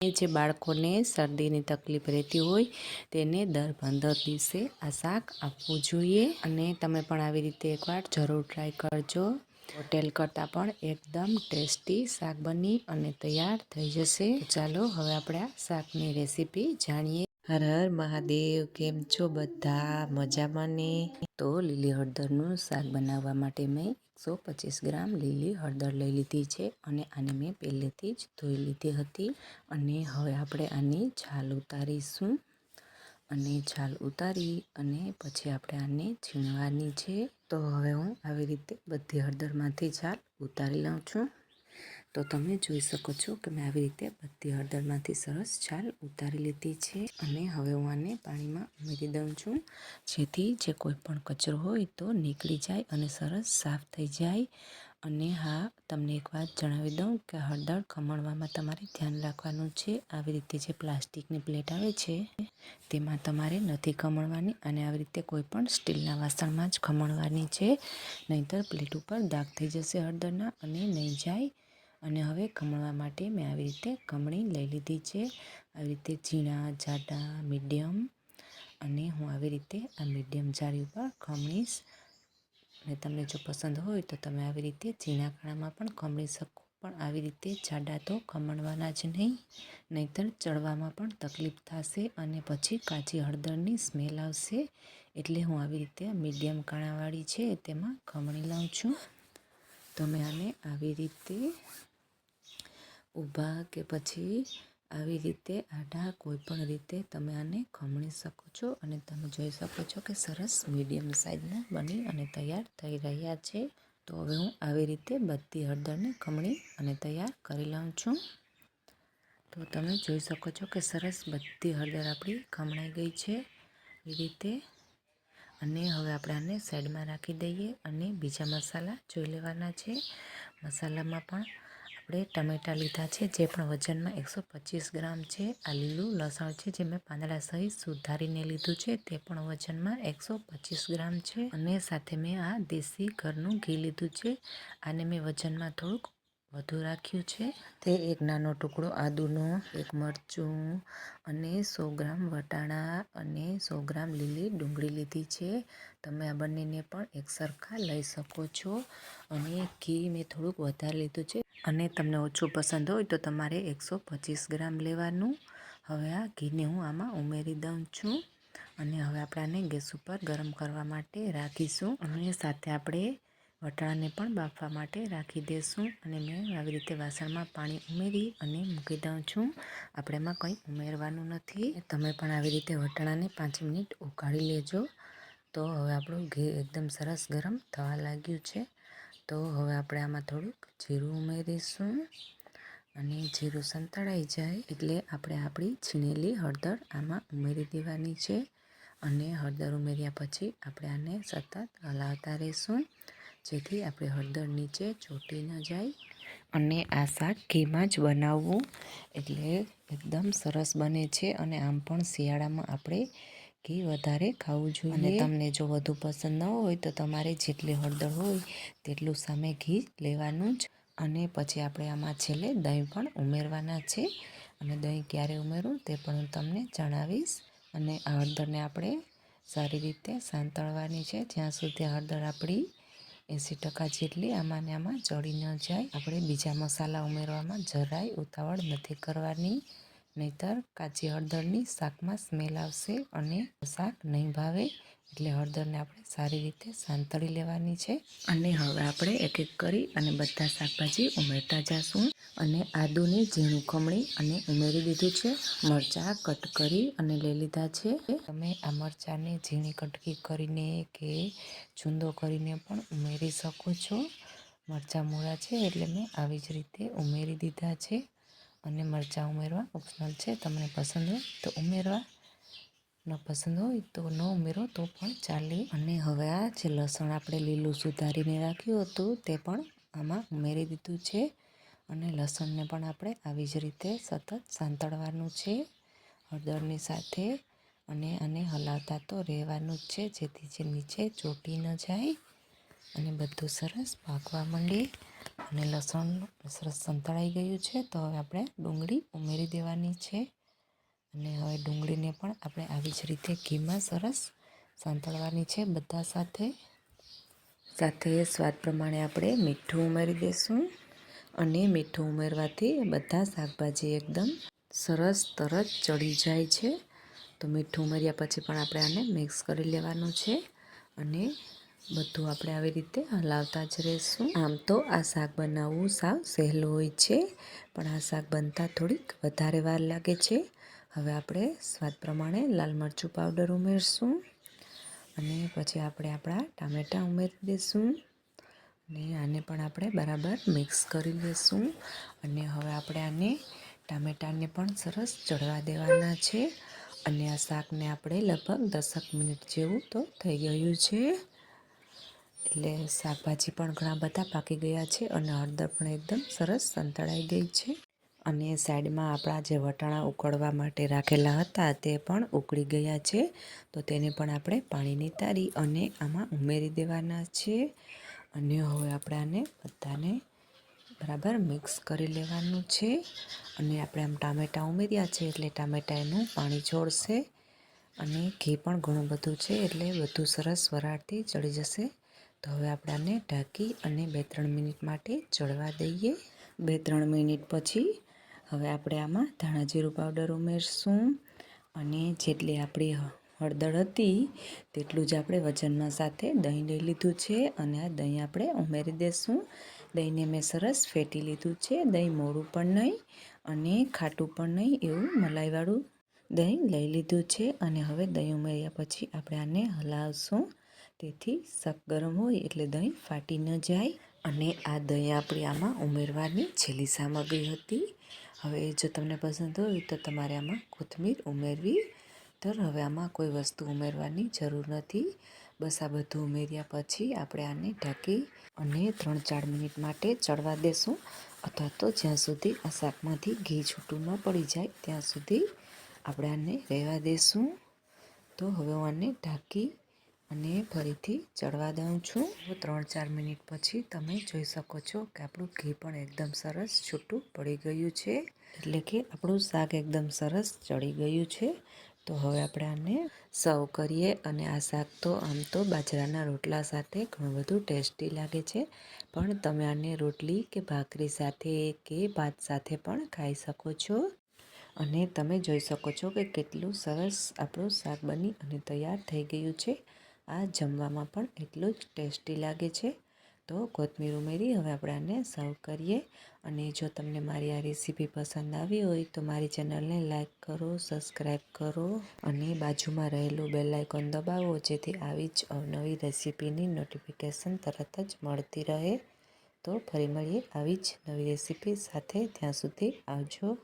જે બાળકોને શરદીની તકલીફ રહેતી હોય તેને દર પંદર દિવસે આ શાક આપવું જોઈએ અને તમે પણ આવી રીતે એકવાર જરૂર ટ્રાય કરજો. હોટેલ કરતાં પણ એકદમ ટેસ્ટી શાક બની અને તૈયાર થઈ જશે. ચાલો હવે આપણે આ શાકની રેસીપી જાણીએ. હર હર મહાદેવ, કેમ છો બધા? મજામાં ને? તો લીલી હળદરનું શાક બનાવવા માટે મેં એકસો પચીસ ગ્રામ લીલી હળદર લઈ લીધી છે અને આને મેં પહેલેથી જ ધોઈ લીધી હતી અને હવે આપણે આની છાલ ઉતારીશું. અને છાલ ઉતારી અને પછી આપણે આને છીણવાની છે. તો હવે હું આવી રીતે બધી હળદરમાંથી છાલ ઉતારી લઉં છું. તો તમે જોઈ શકો છો કે મેં આવી રીતે બધી હળદરમાંથી સરસ છાલ ઉતારી લીધી છે અને હવે હું આને પાણીમાં ઉમેરી દઉં છું. જેથી જે કોઈ પણ કચરો હોય તો નીકળી જાય અને સરસ સાફ થઈ જાય. અને હા, તમને એક વાત જણાવી દઉં કે હળદર ખમણવામાં તમારે ધ્યાન રાખવાનું છે. આવી રીતે જે પ્લાસ્ટિકની પ્લેટ આવે છે, તેમાં તમારે નથી ખમણવાની અને આવી રીતે કોઈ પણ સ્ટીલના વાસણમાં જ ખમણવાની છે. નહીંતર પ્લેટ ઉપર દાગ થઈ જશે હળદરના અને નહીં જાય. અને હવે ખમણવા માટે મેં આવી રીતે ખમણી લઈ લીધી છે. આવી રીતે ઝીણા, જાડા, મીડિયમ અને હું આવી રીતે આ મીડિયમ જાળી ઉપર ખમણીશ અને તમને જો પસંદ હોય તો તમે આવી રીતે ઝીણા કાણામાં પણ ખમણી શકો. પણ આવી રીતે જાડા તો ખમણવાના જ નહીં. નહીંતર ચડવામાં પણ તકલીફ થશે અને પછી કાચી હળદરની સ્મેલ આવશે. એટલે હું આવી રીતે મીડિયમ કાણાવાળી છે તેમાં ખમણી લઉં છું. તમે આને આવી રીતે ઊભા કે પછી આવી રીતે આડા કોઈ પણ રીતે તમે આને ખમણી શકો છો અને તમે જોઈ શકો છો કે સરસ મીડિયમ સાઇઝના બની અને તૈયાર થઈ રહ્યા છે. તો હવે હું આવી રીતે બધી હળદરને ખમણી અને તૈયાર કરી લઉં છું. તો તમે જોઈ શકો છો કે સરસ બધી હળદર આપણી ખમણાઈ ગઈ છે. એ રીતે અને હવે આપણે આને સાઈડમાં રાખી દઈએ અને બીજા મસાલા જોઈ લેવાના છે. મસાલામાં પણ આપણે ટમેટાં લીધા છે, જે પણ વજનમાં એકસો પચીસ ગ્રામ છે. આ લીલું લસણ છે, જે મેં પાંદડા સહિત સુધારીને લીધું છે, તે પણ વજનમાં એકસો પચીસ ગ્રામ છે. અને સાથે મેં આ દેશી ઘરનું ઘી લીધું છે. આને મેં વજનમાં થોડુંક વધુ રાખ્યું છે. તે એક નાનો ટુકડો આદુનો, એક મરચું અને સો ગ્રામ વટાણા અને સો ગ્રામ લીલી ડુંગળી લીધી છે. તમે આ બંનેને પણ એક સરખા લઈ શકો છો. અને ઘી મેં થોડુંક વધારે લીધું છે. અને તમને ઓછું પસંદ હોય તો તમારે એકસો પચીસ ગ્રામ લેવાનું. હવે આ ઘીને હું આમાં ઉમેરી દઉં છું. અને હવે આપણાને ગેસ ઉપર ગરમ કરવા માટે રાખીશું. અને સાથે આપણે વટાણાને પણ બાફવા માટે રાખી દઈશું અને મેં આવી રીતે વાસણમાં પાણી ઉમેરી અને મૂકી દઉં છું. આપણે એમાં કંઈ ઉમેરવાનું નથી. તમે પણ આવી રીતે વટાણાને પાંચ મિનિટ ઉકાળી લેજો. તો હવે આપણું ઘી એકદમ સરસ ગરમ થવા લાગ્યું છે. તો હવે આપણે આમાં થોડુંક જીરું ઉમેરીશું અને જીરું સંતળાઈ જાય એટલે આપણે આપણી છીણેલી હળદર આમાં ઉમેરી દેવાની છે અને હળદર ઉમેર્યા પછી આપણે આને સતત હલાવતા રહીશું જેથી આપણે હળદર નીચે ચોટી ન જાય અને આ શાક ઘીમાં જ બનાવવું એટલે એકદમ સરસ બને છે અને આમ પણ શિયાળામાં આપણે ઘી વધારે ખાવું જોઈએ. અને તમને જો વધુ પસંદ ન હોય તો તમારે જેટલી હળદર હોય તેટલું સામે ઘી લેવાનું જ. અને પછી આપણે આમાં છેલ્લે દહીં પણ ઉમેરવાના છે. અને દહીં ક્યારે ઉમેરવું તે પણ હું તમને જણાવીશ. અને આ હળદરને આપણે સારી રીતે સાંતળવાની છે. જ્યાં સુધી હળદર આપણી એંસી ટકા જેટલી આમાં ને આમાં ચડી ન જાય આપણે બીજા મસાલા ઉમેરવામાં જરાય ઉતાવળ નથી કરવાની. નહીતર કાચી હળદરની શાકમાં સ્મેલ આવશે અને શાક નહીં ભાવે એટલે હળદરને આપણે સારી રીતે સાંતળી લેવાની છે. અને હવે આપણે એક એક કરી અને બધા શાકભાજી ઉમેરતા જઈશું અને આદુને ઝીણું ખમણી અને ઉમેરી દીધું છે. મરચાં કટ કરી અને લઈ લીધા છે. તમે આ મરચાંને ઝીણી કટકી કરીને કે છૂંદો કરીને પણ ઉમેરી શકો છો. મરચાં મૂળા છે એટલે મેં આવી જ રીતે ઉમેરી દીધા છે. અને મરચાં ઉમેરવા. ઓપ્શનલ છે, તમને પસંદ હોય તો ઉમેરવા. ન પસંદ હોય તો ન ઉમેરો, તો પણ ચાલે. અને હવે આ જે લસણ આપણે લીલું સુધારીને રાખ્યું હતું, તે પણ આમાં ઉમેરી દીધું છે. અને લસણને પણ આપણે આવી જ રીતે સતત સાંતળવાનું છે, હળદરની સાથે. અને આને હલાવતા તો રહેવાનું જ છે, જેથી જે નીચે ચોટી ન જાય. અને બધું સરસ પાકવા માંડે. અને લસણ સરસ સંતળાઈ ગયું છે, તો હવે આપણે ડુંગળી ઉમેરી દેવાની છે. અને હવે ડુંગળીને પણ આપણે આવી જ રીતે ઘીમાં સરસ સાંતળવાની છે બધા સાથે. સાથે સ્વાદ પ્રમાણે આપણે મીઠું ઉમેરી દઈશું અને મીઠું ઉમેરવાથી બધા શાકભાજી એકદમ સરસ તરત ચડી જાય છે. તો મીઠું ઉમેર્યા પછી પણ આપણે આને મિક્સ કરી લેવાનું છે અને બધું આપણે આવી રીતે હલાવતા જ રહીશું. આમ તો આ શાક બનાવવું સાવ સહેલું હોય છે, પણ આ શાક બનતા થોડીક વધારે વાર લાગે છે. હવે આપણે સ્વાદ પ્રમાણે લાલ મરચું પાવડર ઉમેરશું અને પછી આપણે આપણા ટામેટાં ઉમેરી દઈશું અને આને પણ આપણે બરાબર મિક્સ કરી લઈશું અને હવે આપણે આને ટામેટાને પણ સરસ ચડવા દેવાના છે અને આ શાકને આપણે લગભગ દસક મિનિટ જેવું તો થઈ ગયું છે. એટલે શાકભાજી પણ ઘણા બધા પાકી ગયા છે અને હળદર પણ એકદમ સરસ સંતળાઈ ગઈ છે. અને સાઈડમાં આપણા જે વટાણા ઉકળવા માટે રાખેલા હતા તે પણ ઉકળી ગયા છે. તો તેને પણ આપણે પાણીની તારી અને આમાં ઉમેરી દેવાના છે. અને હવે આપણે આને બધાને બરાબર મિક્સ કરી લેવાનું છે. અને આપણે આમ ટામેટાં ઉમેર્યા છે એટલે ટામેટાં એનું પાણી છોડશે. અને ઘી પણ ઘણું બધું છે એટલે બધું સરસ વરાળથી ચડી જશે. તો હવે આપણે આને ઢાંકી અને બે ત્રણ મિનિટ માટે ચડવા દઈએ. બે ત્રણ મિનિટ પછી હવે આપણે આમાં ધાણા જીરું પાવડર ઉમેરશું અને જેટલી આપણી હળદર હતી તેટલું જ આપણે વજનમાં સાથે દહીં લઈ લીધું છે અને આ દહીં આપણે ઉમેરી દઈશું દહીંને મેં સરસ ફેટી લીધું છે, દહીં મોડું પણ નહીં અને ખાટું પણ નહીં એવું મલાઈવાળું દહીં લઈ લીધું છે અને હવે દહીં ઉમેર્યા પછી આપણે આને હલાવશું. તેથી શાક ગરમ હોય એટલે દહીં ફાટી ન જાય અને આ દહીં આપણી આમાં ઉમેરવાની છેલ્લી સામગ્રી હતી. હવે જો તમને પસંદ હોય તો તમારે આમાં કોથમીર ઉમેરવી. તો હવે આમાં કોઈ વસ્તુ ઉમેરવાની જરૂર નથી. બસ આ બધું ઉમેર્યા પછી આપણે આને ઢાંકી અને ત્રણ ચાર મિનિટ માટે ચડવા દેશું. અથવા તો જ્યાં સુધી આ શાકમાંથી ઘી છૂટું ન પડી જાય ત્યાં સુધી આપણે આને રહેવા દેશું. તો હવે હું આને ઢાંકી અને ફરીથી ચડવા દઉં છું. ત્રણ ચાર મિનિટ પછી તમે જોઈ શકો છો કે આપણું ઘી પણ એકદમ સરસ છૂટું પડી ગયું છે. એટલે કે આપણું શાક એકદમ સરસ ચડી ગયું છે. તો હવે આપણે આને સર્વ કરીએ અને આ શાક તો આમ તો બાજરાના રોટલા સાથે ઘણું બધું ટેસ્ટી લાગે છે. પણ તમે આને રોટલી કે ભાખરી સાથે કે ભાત સાથે પણ ખાઈ શકો છો. અને તમે જોઈ શકો છો કે કેટલું સરસ આપણું શાક બની અને તૈયાર થઈ ગયું છે. આ જમવામાં પણ એટલું જ ટેસ્ટી લાગે છે. તો કોથમીર ઉમેરી હવે આપણે આને સર્વ કરીએ. અને જો તમને મારી આ રેસીપી પસંદ આવી હોય તો મારી ચેનલને લાઇક કરો, સબસ્ક્રાઈબ કરો અને બાજુમાં રહેલું બેલ આઇકોન દબાવો, જેથી આવી જ અવનવી રેસીપીની નોટિફિકેશન તરત જ મળતી રહે. તો ફરી મળીએ આવી જ નવી રેસીપી સાથે. ત્યાં સુધી આવજો.